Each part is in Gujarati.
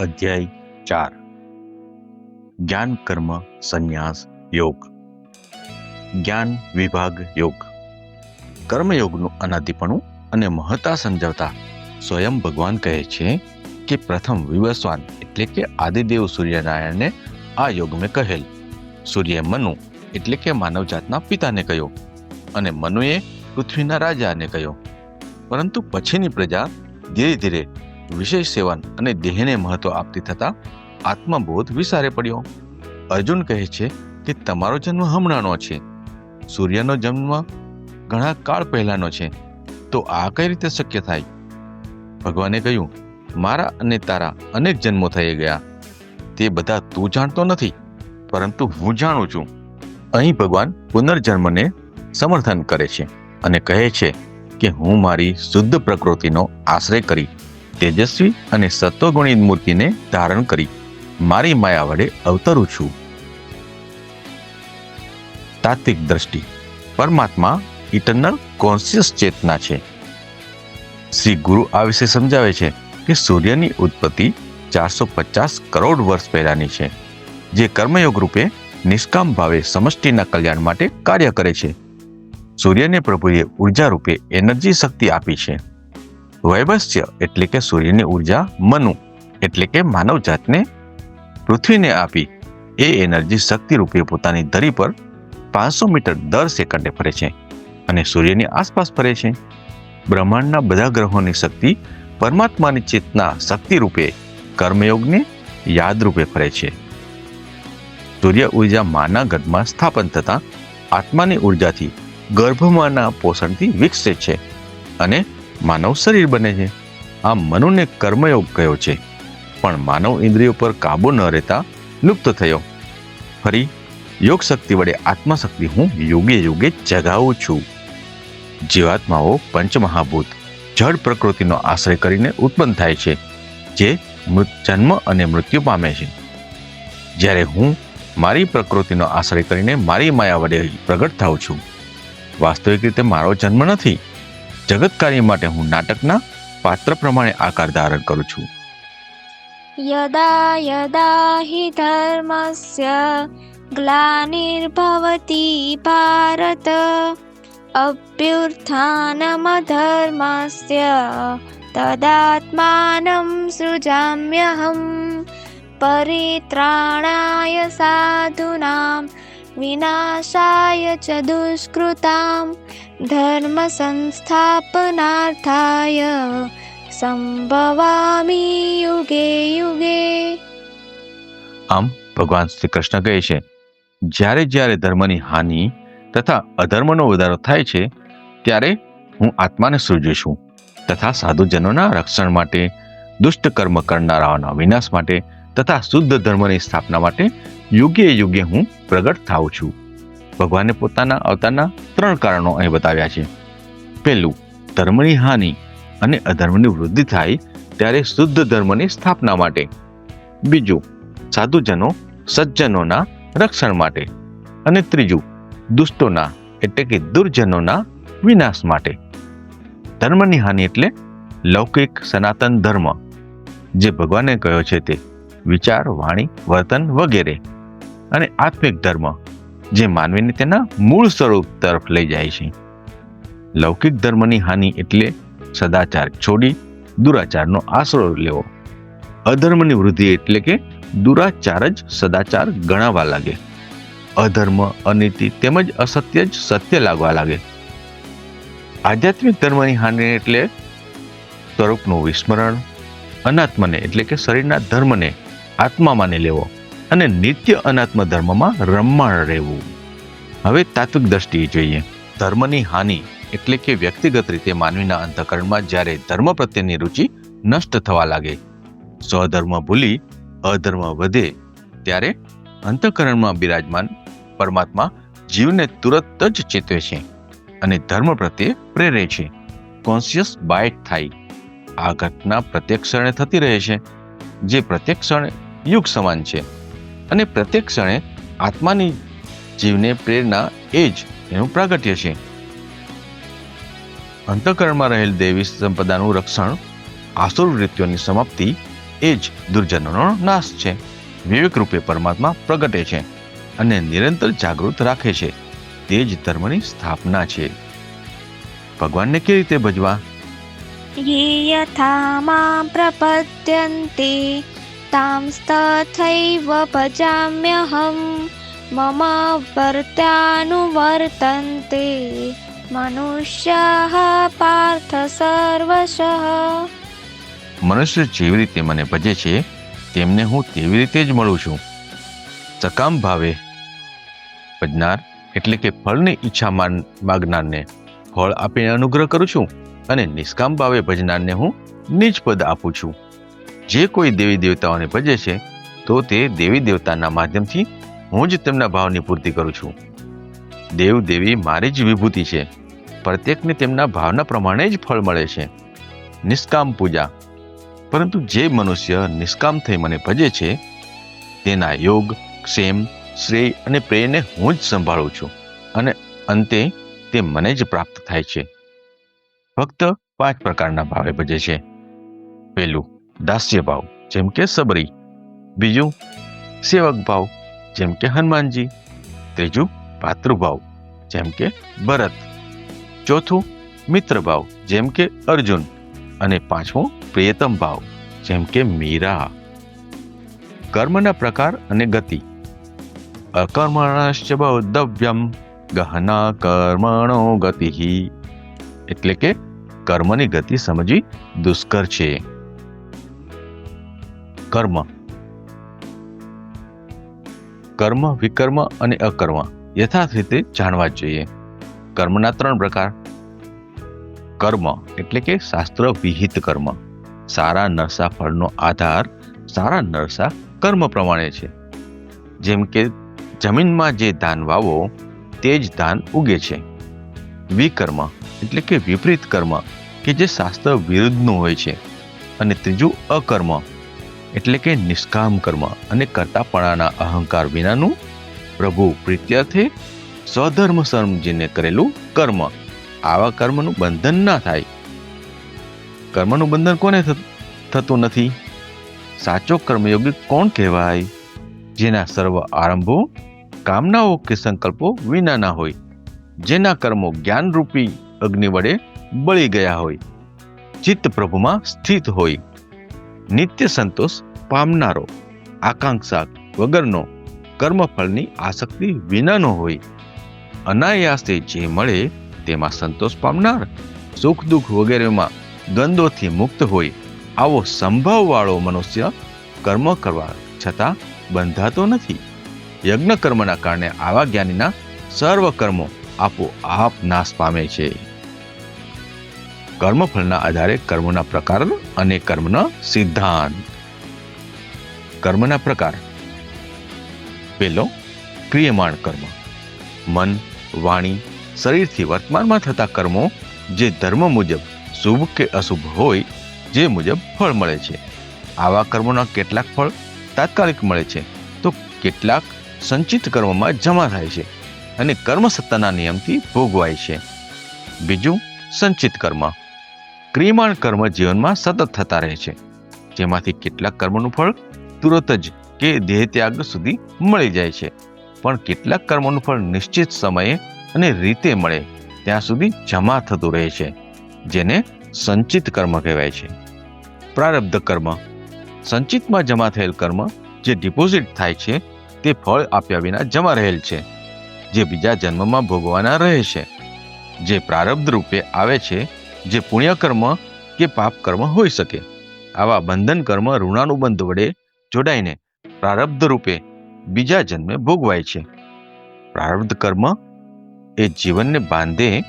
અધ્યાય ચાર. જ્ઞાન કર્મ સંન્યાસ યોગ. જ્ઞાન વિભાગ યોગ. કર્મયોગનું અનાદિપણું અને મહત્તા સમજાવતા સ્વયં ભગવાન કહે છે કે પ્રથમ વિવસ્વાન એટલે કે આદિદેવ સૂર્યનારાયણને આ યોગ મેં કહેલ. સૂર્ય મનુ એટલે કે માનવજાતના પિતાને કહ્યો અને મનુએ પૃથ્વીના રાજાને કહ્યો. પરંતુ પછીની પ્રજા ધીરે ધીરે વિશેષ સેવન અને દેહને મહત્વ આપતી થતા આત્મબોધ વિસારે પડ્યો. અર્જુન કહે છે કે તમારો જન્મ હમણાંનો છે. સૂર્યનો જન્મ ઘણા કાળ પહેલાનો છે. તો આ કઈ રીતે શક્ય થાય? ભગવાને કહ્યું, મારા અને તારા અનેક જન્મો થઈ ગયા. તે બધા તું જાણતો નથી, પરંતુ હું જાણું છું. અહીં ભગવાન પુનર્જન્મને સમર્થન કરે છે અને કહે છે કે હું મારી શુદ્ધ પ્રકૃતિનો આશ્રય કરી તેજસ્વી અને સત્વગુણી મૂર્તિને ધારણ કરી. મારી માયા વડે અવતરું છું. તાત્વિક દ્રષ્ટિ. પરમાત્મા ઇટરનલ કોન્શિયસ ચેતના છે. શ્રી ગુરુ આ વિશે સમજાવે છે કે સૂર્યની ઉત્પત્તિ ચારસો પચાસ કરોડ વર્ષ પહેલાની છે, જે કર્મયોગ રૂપે નિષ્કામ ભાવે સમષ્ટિના કલ્યાણ માટે કાર્ય કરે છે. સૂર્યને પ્રભુએ ઊર્જા રૂપે એનર્જી શક્તિ આપી છે. વૈવસ્ય એટલે કે સૂર્યની ઊર્જા મનુ, એટલે કે માનવ જાતને પૃથ્વીને આપી. એ એનર્જી શક્તિ રૂપે પોતાની ધરી પર પાંચસો મીટર દર સેકન્ડે ફરે છે અને સૂર્યની આસપાસ ફરે છે. બ્રહ્માંડના બધા ગ્રહોની શક્તિ પરમાત્માની ચેતના શક્તિ રૂપે કર્મયોગને યાદ રૂપે ફરે છે. સૂર્ય ઊર્જા માના ગઢમાં સ્થાપન થતા આત્માની ઉર્જાથી ગર્ભમાંના પોષણથી વિકસે છે અને માનવ શરીર બને છે. આ મનુને કર્મયોગ કયો છે? પણ માનવ ઇન્દ્રિયો પર કાબુ ન રહેતા લુપ્ત થયો. ફરી, યોગ શક્તિ વડે આત્મશક્તિ હું યોગે યોગે જગાવું છું. જીવાત્માઓ પંચમહાભૂત, જળ પ્રકૃતિનો આશ્રય કરીને ઉત્પન્ન થાય છે, જે મૃત જન્મ અને મૃત્યુ પામે છે. જ્યારે હું મારી પ્રકૃતિનો આશ્રય કરીને મારી માયા વડે પ્રગટ થાઉં છું. વાસ્તવિક રીતે મારો જન્મ નથી. જગત કાર્ય માટે હું નાટકના પાત્ર પ્રમાણે આકાર ધારણ કરું છું. યદા યદા હિ ધર્મસ્ય ગ્લાનિર્ભવતિ ભારત અભ્યુત્થાનમધર્મસ્ય તદાત્માનમ સૃજામ્યહમ પરિત્રાણાય સાધુનામ विनाशाय च दुष्कृतां धर्मसंस्थापनार्थाय સંભવામી યુગે યુગે આમ ભગવાન શ્રી કૃષ્ણ કહે છે જ્યારે જ્યારે ધર્મની હાનિ તથા અધર્મનો વધારો થાય છે ત્યારે હું આત્માને સૃજું છું તથા સાધુજનોના રક્ષણ માટે દુષ્ટ કર્મ કરનારાઓના વિનાશ માટે તથા શુદ્ધ ધર્મની સ્થાપના માટે યુગે યુગે હું પ્રગટ થાઉં છું. ભગવાને પોતાના અવતારના ત્રણ કારણો અહીં બતાવ્યા છે. પહેલું, ધર્મની હાનિ અને અધર્મની વૃદ્ધિ થાય ત્યારે શુદ્ધ ધર્મની સ્થાપના માટે. બીજું, સાધુજનો સજ્જનોના રક્ષણ માટે. અને ત્રીજું, દુષ્ટોના એટલે કે દુર્જનોના વિનાશ માટે. ધર્મની હાનિ એટલે લૌકિક સનાતન ધર્મ, જે ભગવાને કહ્યો છે તે. વિચાર, વાણી, વર્તન વગેરે અને આત્મિક ધર્મ જે માનવીને તેના મૂળ સ્વરૂપ તરફ લઈ જાય છે. લૌકિક ધર્મની હાનિ એટલે સદાચાર છોડી દુરાચારનો આશરો લેવો. અધર્મની વૃદ્ધિ એટલે કે દુરાચાર જ સદાચાર ગણાવા લાગે. અધર્મ, અનીતિ તેમજ અસત્ય જ સત્ય લાગવા લાગે. આધ્યાત્મિક ધર્મની હાનિ એટલે સ્વરૂપનું વિસ્મરણ, અનાત્મને એટલે કે શરીરના ધર્મને આત્મા માની લેવો અને નિત્ય અનાત્મ ધર્મમાં રમમાણ રહેવું. હવે તાત્વિક દ્રષ્ટિએ જોઈએ. ધર્મની હાનિ એટલે કે વ્યક્તિગત રીતે માનવીના અંતઃકરણમાં જ્યારે ધર્મ પ્રત્યેની રુચિ નષ્ટ થવા લાગે. સ્વધર્મ ભૂલી, અધર્મ વધે ત્યારે અંતઃકરણમાં બિરાજમાન પરમાત્મા જીવને તુરત જ ચેતવે છે અને ધર્મ પ્રત્યે પ્રેરે છે. કોન્શિયસ બાઇટ થાય. આ ઘટના પ્રત્યેક ક્ષણે થતી રહે છે. જે પ્રત્યેક ક્ષણે યુગ સમાન છે. અને પ્રત્યેક ક્ષણે આત્માની જીવને પ્રેરણા એ જ એનું પ્રાગટ્ય છે. અંતકરણમાં રહેલ દેવી સંપદાનું રક્ષણ આસુર વૃત્તિઓની સમાપ્તિ એ જ દુર્જનોનો નાશ છે. વિવેક રૂપે પરમાત્મા પ્રગટે છે અને નિરંતર જાગૃત રાખે છે. તે જ ધર્મની સ્થાપના છે. ભગવાનને કેવી રીતે ભજવા? યથા માં प्रपद्यन्ते तांस्तथैव भजाम्यहं मम वर्त्यानुवर्तन्ते मनुष्याः पार्थ सर्वशः મનુષ્ય જેવી રીતે મને ભજે છે તેમને હું તેવી રીતે જ મળું છું સકામ ભાવે ભજનાર એટલે કે ફળની ઈચ્છા માન- માગનારને ફળ આપીને અનુગ્રહ કરું છું અને નિષ્કામ ભાવે ભજનારને હું નીચ પદ આપું છું જે કોઈ દેવી દેવતાઓને ભજે છે, તો તે દેવી દેવતાના માધ્યમથી હું જ તેમના ભાવની પૂર્તિ કરું છું. દેવ દેવી મારી જ વિભૂતિ છે. પ્રત્યેકને તેમના ભાવના પ્રમાણે જ ફળ મળે છે. નિષ્કામ પૂજા. પરંતુ જે મનુષ્ય નિષ્કામ થઈ મને ભજે છે, તેના યોગ, ક્ષેમ, શ્રેય અને પ્રેયને હું જ સંભાળું છું અને અંતે તે મને જ પ્રાપ્ત થાય છે. ફક્ત પાંચ પ્રકારના ભાવે ભજે છે. પહેલું દાસ્ય ભાવ, જેમ કે સબરી. બીજું, સેવક ભાવ, જેમ કે હનુમાનજી. ત્રીજું ભાતૃભાવ જેમ કે ભરત. ચોથું, મિત્ર ભાવ, જેમ કે અર્જુન. અને પાંચમો, પ્રિયતમ ભાવ, જેમ કે મીરા. કર્મના પ્રકાર અને ગતિ. અકર્મણશ્ચ બૌદ્ધવ્યમ ગહના કર્મણો ગતિ. એટલે કે કર્મની ગતિ સમજવી દુષ્કર છે. કર્મ. કર્મ, વિકર્મ અને અકર્મ યથાર્થ રીતે જાણવા જોઈએ. કર્મના ત્રણ પ્રકાર. કર્મ એટલે કે શાસ્ત્ર વિહિત કર્મ. સારા નરસા ફળનો આધાર સારા નરસા કર્મ પ્રમાણે છે. જેમ કે જમીનમાં જે ધાન વાવો તે જ ધાન ઉગે છે. વિકર્મ એટલે કે વિપરીત કર્મ કે જે શાસ્ત્ર વિરુદ્ધનું હોય છે. અને ત્રીજું અકર્મ એટલે કે નિષ્કામ કર્મ અને કરતાપણાના અહંકાર વિનાનું પ્રભુ પ્રીત્યર્થે સ્વધર્મ સમજીને કરેલું કર્મ. આવા કર્મનું બંધન ના થાય. કર્મનું બંધન કોને થતું નથી? સાચો કર્મયોગી કોણ કહેવાય? જેના સર્વ આરંભો, કામનાઓ કે સંકલ્પો વિનાના હોય. જેના કર્મો જ્ઞાનરૂપી અગ્નિ વડે બળી ગયા હોય. ચિત્ત પ્રભુમાં સ્થિત હોય. નિત્ય સંતોષ પામનારો, આકાંક્ષા વગરનો કર્મફળની આસક્તિ વિનાનો હોય. અનાયાસે જે મળે તેમાં સંતોષ પામનાર, સુખ દુઃખ વગેરેમાં ગંદોથી મુક્ત હોય આવો સંભાવવાળો મનુષ્ય કર્મ કરવા છતાં બંધાતો નથી. યજ્ઞ કર્મના કારણે આવા જ્ઞાનીના સર્વ કર્મો આપોઆપ નાશ પામે છે. કર્મફળના આધારે કર્મના પ્રકાર અને કર્મના સિદ્ધાંત. કર્મના પ્રકાર. પહેલો, ક્રિયમાણ કર્મ. મન, વાણી, શરીરથી વર્તમાનમાં થતા કર્મો જે ધર્મ મુજબ શુભ કે અશુભ હોય, જે મુજબ ફળ મળે છે. આવા કર્મોના કેટલાક ફળ તાત્કાલિક મળે છે. તો કેટલાક સંચિત કર્મમાં જમા થાય છે અને કર્મ સત્તાના નિયમથી ભોગવાય છે. બીજું, સંચિત કર્મ. ક્રિયમાણ કર્મ જીવનમાં સતત થતા રહે છે. જેમાંથી કેટલાક કર્મનું ફળ તુરત જ કે દેહ ત્યાગ સુધી મળી જાય છે. પણ કેટલાક કર્મોનું ફળ નિશ્ચિત સમયે અને રીતે મળે ત્યાં સુધી જમા થતું રહે છે, જેને સંચિત કર્મ કહેવાય છે. પ્રારબ્ધ કર્મ. સંચિતમાં જમા થયેલ કર્મ જે ડિપોઝિટ થાય છે, તે ફળ આપ્યા વિના જમા રહેલ છે, જે બીજા જન્મમાં ભોગવાના રહે છે. જે પ્રારબ્ધ રૂપે આવે છે જે પુણ્ય કર્મ કે પાપ કર્મ હોઈ શકે. આવા બંધન કર્મ ઋણાનુબંધ વડે જોડાઈને પ્રારબ્ધ રૂપે બીજા જન્મે ભોગવાય છે. પ્રારબ્ધ કર્મ એ જીવનને બાંધે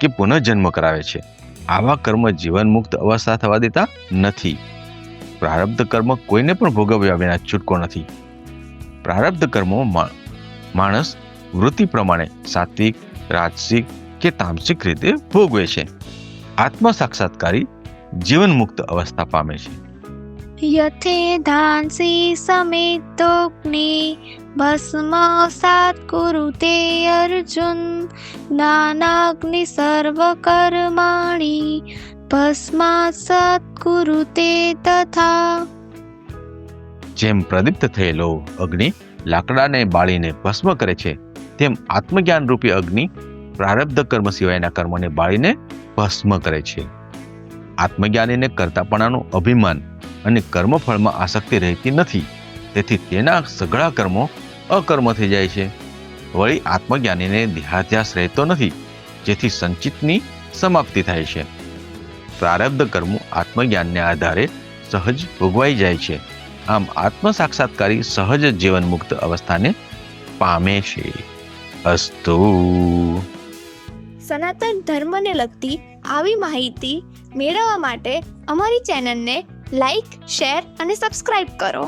કે પુનઃજન્મ કરાવે છે. આવા કર્મ જીવન મુક્ત અવસ્થા થવા દેતા નથી. પ્રારબ્ધ કર્મ કોઈને પણ ભોગવ્યા વિના છૂટકો નથી. પ્રારબ્ધ કર્મો માણસ વૃત્તિ પ્રમાણે સાત્વિક, રાજસિક કે તામસિક રીતે ભોગવે છે. આત્મ સાક્ષાત્કારી જીવન મુક્ત અવસ્થા પામે છે. યથેધાંસી સમિતોગ્નિ ભસ્મ સાત્કુરુ તે અર્જુન જ્ઞાનાગ્નિ સર્વકર્માણી ભસ્મા સત્કુરુ તે તથા જેમ પ્રદીપ્ત થયેલો અગ્નિ લાકડાને બાળીને ભસ્મ કરે છે તેમ આત્મજ્ઞાન રૂપી અગ્નિ પ્રારબ્ધ કર્મ સિવાયના કર્મને બાળીને ભસ્મ કરે છે. આત્મજ્ઞાનીને કરતાપણાનું અભિમાન અને કર્મફળમાં આસક્તિ રહેતી નથી. તેથી તેના સઘળા કર્મો અકર્મ થઈ જાય છે. વળી આત્મજ્ઞાનીને દેહાધ્યાસ રહેતો નથી, જેથી સંચિતની સમાપ્તિ થાય છે. પ્રારબ્ધ કર્મો આત્મજ્ઞાનને આધારે સહજ ભોગવાઈ જાય છે. આમ આત્મ સાક્ષાત્કારી સહજ જીવન મુક્ત અવસ્થાને પામે છે. અસ્તુ. સનાતન ધર્મને લગતી આવી માહિતી મેળવવા માટે અમારી ચેનલને લાઈક શેર અને સબસ્ક્રાઈબ કરો.